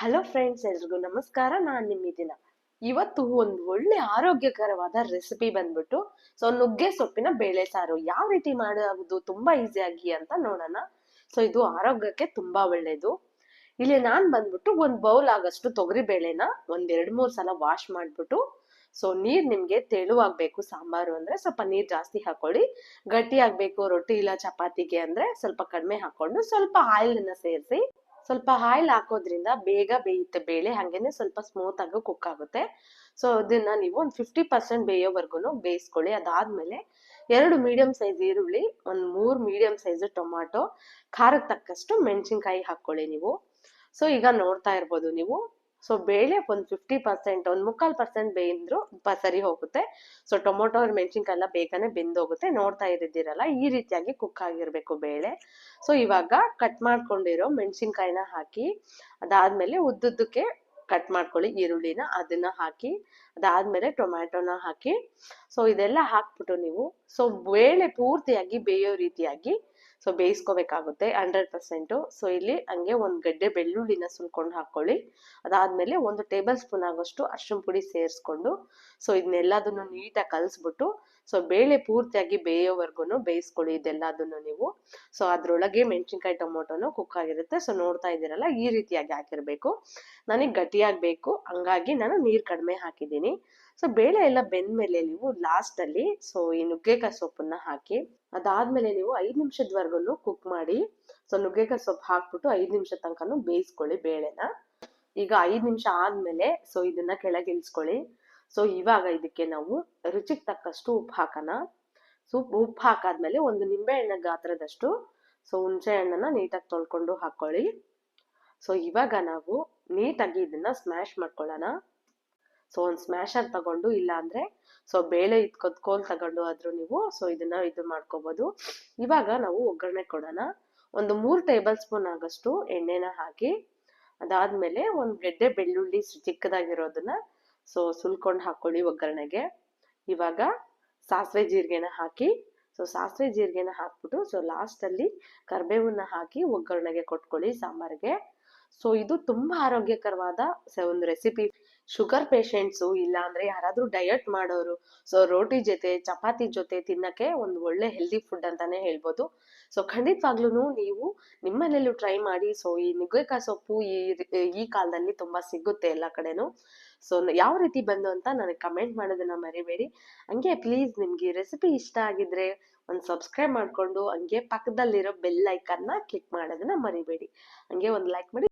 Hello friends ಎಲ್ರಿಗೂ ನಮಸ್ಕಾರ. ನಾನು ನಿಮ್ಮ ಇವತ್ತು ಒಂದು ಒಳ್ಳೆ ಆರೋಗ್ಯಕರವಾದ ರೆಸಿಪಿ ಬಂದ್ಬಿಟ್ಟು ಸೊ ನುಗ್ಗೆ ಸೊಪ್ಪಿನ ಬೇಳೆ ಸಾರು. ಯಾವ ರೀತಿ ಮಾಡೋದು ತುಂಬಾ ಈಸಿಯಾಗಿ ಅಂತ ನೋಡೋಣ. ಸೊ ಇದು ಆರೋಗ್ಯಕ್ಕೆ ತುಂಬಾ ಒಳ್ಳೇದು. ಇಲ್ಲಿ ನಾನು ಬಂದ್ಬಿಟ್ಟು ಒಂದು ಬೌಲ್ ಆಗಷ್ಟು ತೊಗರಿ ಬೇಳೆನ ಒಂದ್ ಎರಡ್ ಮೂರ್ ಸಲ ವಾಶ್ ಮಾಡ್ಬಿಟ್ಟು ಸೊ ನೀರ್ ನಿಮ್ಗೆ ತೆಳುವಾಗ್ಬೇಕು. ಸಾಂಬಾರು ಅಂದ್ರೆ ಸ್ವಲ್ಪ ನೀರ್ ಜಾಸ್ತಿ ಹಾಕೊಳ್ಳಿ. ಗಟ್ಟಿ ಆಗ್ಬೇಕು ರೊಟ್ಟಿ ಇಲ್ಲ ಚಪಾತಿಗೆ ಅಂದ್ರೆ ಸ್ವಲ್ಪ ಕಡಿಮೆ ಹಾಕೊಂಡು ಸ್ವಲ್ಪ ಆಯಿಲ್ ಅನ್ನ ಸೇರಿಸಿ ಸ್ವಲ್ಪ ಆಯಿಲ್ ಹಾಕೋದ್ರಿಂದ ಬೇಗ ಬೇಯುತ್ತೆ. ಬೇಳೆ ಹಾಗೇನೆ ಸ್ವಲ್ಪ ಸ್ಮೂತ್ ಆಗಿ ಕುಕ್ ಆಗುತ್ತೆ. ಸೊ ಅದನ್ನ ನೀವು ಒಂದು ಫಿಫ್ಟಿ ಪರ್ಸೆಂಟ್ ಬೇಯೋವರೆಗೂ ಬೇಯಿಸ್ಕೊಳ್ಳಿ. ಅದಾದ್ಮೇಲೆ ಎರಡು ಮೀಡಿಯಂ ಸೈಜ್ ಈರುಳ್ಳಿ, ಒಂದು ಮೂರು ಮೀಡಿಯಂ ಸೈಜ್ ಟೊಮ್ಯಾಟೊ ಖಾರಕ್ಕೆ ತಕ್ಕಷ್ಟು ಮೆಣಸಿನ್ಕಾಯಿ ಹಾಕೊಳ್ಳಿ ನೀವು. ಸೊ ಈಗ ನೋಡ್ತಾ ಇರ್ಬೋದು ನೀವು. ಸೊ ಬೇಳೆ ಒಂದು ಫಿಫ್ಟಿ ಪರ್ಸೆಂಟ್ ಒಂದು ಮುಕ್ಕಾಲು ಪರ್ಸೆಂಟ್ ಬೇಯಿದ್ರು ಸರಿ ಹೋಗುತ್ತೆ. ಸೊ ಟೊಮೊಟೊ ಮೆಣಸಿನ್ಕಾಯಿ ಎಲ್ಲ ಬೇಗನೆ ಬೆಂದೋಗುತ್ತೆ. ನೋಡ್ತಾ ಇದ್ದಿರಲ್ಲ, ಈ ರೀತಿಯಾಗಿ ಕುಕ್ ಆಗಿರಬೇಕು ಬೇಳೆ. ಸೊ ಇವಾಗ ಕಟ್ ಮಾಡ್ಕೊಂಡಿರೋ ಮೆಣಸಿನ್ಕಾಯಿನ ಹಾಕಿ, ಅದಾದ್ಮೇಲೆ ಉದ್ದುದ್ದಕ್ಕೆ ಕಟ್ ಮಾಡ್ಕೊಳ್ಳಿ ಈರುಳ್ಳಿನ, ಅದನ್ನ ಹಾಕಿ, ಅದಾದ್ಮೇಲೆ ಟೊಮ್ಯಾಟೊನ ಹಾಕಿ. ಸೊ ಇದೆಲ್ಲ ಹಾಕ್ಬಿಟ್ಟು ನೀವು ಸೊ ಬೇಳೆ ಪೂರ್ತಿಯಾಗಿ ಬೇಯೋ ರೀತಿಯಾಗಿ ಸೊ ಬೇಯಿಸ್ಕೋಬೇಕಾಗುತ್ತೆ ಹಂಡ್ರೆಡ್ ಪರ್ಸೆಂಟು ಸೊ ಇಲ್ಲಿ ಹಂಗೆ ಒಂದು ಗಡ್ಡೆ ಬೆಳ್ಳುಳ್ಳಿನ ಸುಲ್ಕೊಂಡು ಹಾಕ್ಕೊಳ್ಳಿ ಅದಾದಮೇಲೆ ಒಂದು ಟೇಬಲ್ ಸ್ಪೂನ್ ಆಗೋಷ್ಟು ಅರ್ಶಿನ ಪುಡಿ ಸೇರಿಸ್ಕೊಂಡು ಸೊ ಇದನ್ನೆಲ್ಲದನ್ನು ನೀಟಾಗಿ ಕಲಿಸ್ಬಿಟ್ಟು ಸೊ ಬೇಳೆ ಪೂರ್ತಿಯಾಗಿ ಬೇಯೋವರೆಗೂ ಬೇಯಿಸ್ಕೊಳ್ಳಿ ಇದೆಲ್ಲದನ್ನು ನೀವು. ಸೊ ಅದರೊಳಗೆ ಮೆಣಸಿನ್ಕಾಯಿ, ಟೊಮೊಟೊನು ಕುಕ್ ಆಗಿರುತ್ತೆ. ಸೊ ನೋಡ್ತಾ ಇದ್ದೀರಲ್ಲ, ಈ ರೀತಿಯಾಗಿ ಹಾಕಿರಬೇಕು. ನನಗೆ ಗಟ್ಟಿಯಾಗಬೇಕು, ಹಂಗಾಗಿ ನಾನು ನೀರು ಕಡಿಮೆ ಹಾಕಿದ್ದೀನಿ. ಸೊ ಬೇಳೆ ಎಲ್ಲ ಬೆಂದ್ಮೇಲೆ ನೀವು ಲಾಸ್ಟಲ್ಲಿ ಸೊ ಈ ನುಗ್ಗೆಕಾಯಿ ಸೊಪ್ಪನ್ನ ಹಾಕಿ, ಅದಾದ್ಮೇಲೆ ನೀವು ಐದು ನಿಮಿಷದವರೆಗೂ ಕುಕ್ ಮಾಡಿ ಸೊ ನುಗ್ಗೆಕಾಯಿ ಸೊಪ್ಪು ಹಾಕ್ಬಿಟ್ಟು ಐದು ನಿಮಿಷ ತನಕನು ಬೇಯಿಸ್ಕೊಳ್ಳಿ ಬೇಳೆನ. ಈಗ ಐದು ನಿಮಿಷ ಆದ್ಮೇಲೆ ಸೊ ಇದನ್ನ ಕೆಳಗೆ ಇಳಿಸ್ಕೊಳ್ಳಿ. ಸೊ ಇವಾಗ ಇದಕ್ಕೆ ನಾವು ರುಚಿಗೆ ತಕ್ಕಷ್ಟು ಉಪ್ಪು ಹಾಕೋಣ. ಸೊ ಉಪ್ಪು ಹಾಕಾದ್ಮೇಲೆ ಒಂದು ನಿಂಬೆ ಹಣ್ಣ ಗಾತ್ರದಷ್ಟು ಸೊ ಹುಣಸೆ ಹಣ್ಣನ್ನ ನೀಟಾಗಿ ತೊಳ್ಕೊಂಡು ಹಾಕೊಳ್ಳಿ. ಸೊ ಇವಾಗ ನಾವು ನೀಟಾಗಿ ಇದನ್ನ ಸ್ಮ್ಯಾಶ್ ಮಾಡ್ಕೊಳ್ಳೋಣ. ಸೊ ಒಂದು ಸ್ಮ್ಯಾಶರ್ ತಗೊಂಡು, ಇಲ್ಲ ಅಂದ್ರೆ ಸೊ ಬೇಳೆ ಇಟ್ಕೋದ್ ಕೋಲ್ ತಗೊಂಡು ಆದ್ರೂ ನೀವು ಸೊ ಇದನ್ನ ಇದು ಮಾಡ್ಕೋಬಹುದು ಇವಾಗ ನಾವು ಒಗ್ಗರಣೆ ಕೊಡೋಣ. ಒಂದು ಮೂರು ಟೇಬಲ್ ಸ್ಪೂನ್ ಆಗಷ್ಟು ಎಣ್ಣೆನ ಹಾಕಿ, ಅದಾದ್ಮೇಲೆ ಒಂದು ಗೆಡ್ಡೆ ಬೆಳ್ಳುಳ್ಳಿ ಚಿಕ್ಕದಾಗಿರೋದನ್ನ ಸೊ ಸುಲ್ಕೊಂಡು ಹಾಕೊಳ್ಳಿ ಒಗ್ಗರಣೆಗೆ. ಇವಾಗ ಸಾಸಿವೆ ಜೀರಿಗೆನ ಹಾಕಿ ಸೊ ಸಾಸಿವೆ ಜೀರಿಗೆನ ಹಾಕ್ಬಿಟ್ಟು ಸೊ ಲಾಸ್ಟಲ್ಲಿ ಕರ್ಬೇವನ್ನ ಹಾಕಿ ಒಗ್ಗರಣೆಗೆ ಕೊಟ್ಕೊಳ್ಳಿ ಸಾಂಬಾರಿಗೆ. ಸೊ ಇದು ತುಂಬಾ ಆರೋಗ್ಯಕರವಾದ ಒಂದು ರೆಸಿಪಿ ಶುಗರ್ ಪೇಷಂಟ್ಸು ಇಲ್ಲ ಅಂದ್ರೆ ಯಾರಾದ್ರೂ ಡಯಟ್ ಮಾಡೋರು ಸೊ ರೋಟಿ ಜೊತೆ, ಚಪಾತಿ ಜೊತೆ ತಿನ್ನಕ್ಕೆ ಒಂದು ಒಳ್ಳೆ ಹೆಲ್ದಿ ಫುಡ್ ಅಂತಾನೆ ಹೇಳ್ಬೋದು. ಸೊ ಖಂಡಿತವಾಗ್ಲೂ ನೀವು ನಿಮ್ಮನೆಯಲ್ಲೂ ಟ್ರೈ ಮಾಡಿ ಸೊ ಈ ನುಗ್ಗೆಕಾಯಿ ಸೊಪ್ಪು ಈ ಈ ಕಾಲದಲ್ಲಿ ತುಂಬಾ ಸಿಗುತ್ತೆ ಎಲ್ಲ ಕಡೆನೂ. ಸೊ ಯಾವ ರೀತಿ ಬಂದು ಅಂತ ನನಗೆ ಕಮೆಂಟ್ ಮಾಡೋದನ್ನ ಮರಿಬೇಡಿ. ಹಂಗೆ ಪ್ಲೀಸ್ ನಿಮ್ಗೆ ರೆಸಿಪಿ ಇಷ್ಟ ಆಗಿದ್ರೆ ಒಂದು ಸಬ್ಸ್ಕ್ರೈಬ್ ಮಾಡ್ಕೊಂಡು, ಹಂಗೆ ಪಕ್ಕದಲ್ಲಿರೋ ಬೆಲ್ ಐಕನ್ನ ಕ್ಲಿಕ್ ಮಾಡೋದನ್ನ ಮರಿಬೇಡಿ. ಹಂಗೆ ಒಂದು ಲೈಕ್ ಮಾಡಿ.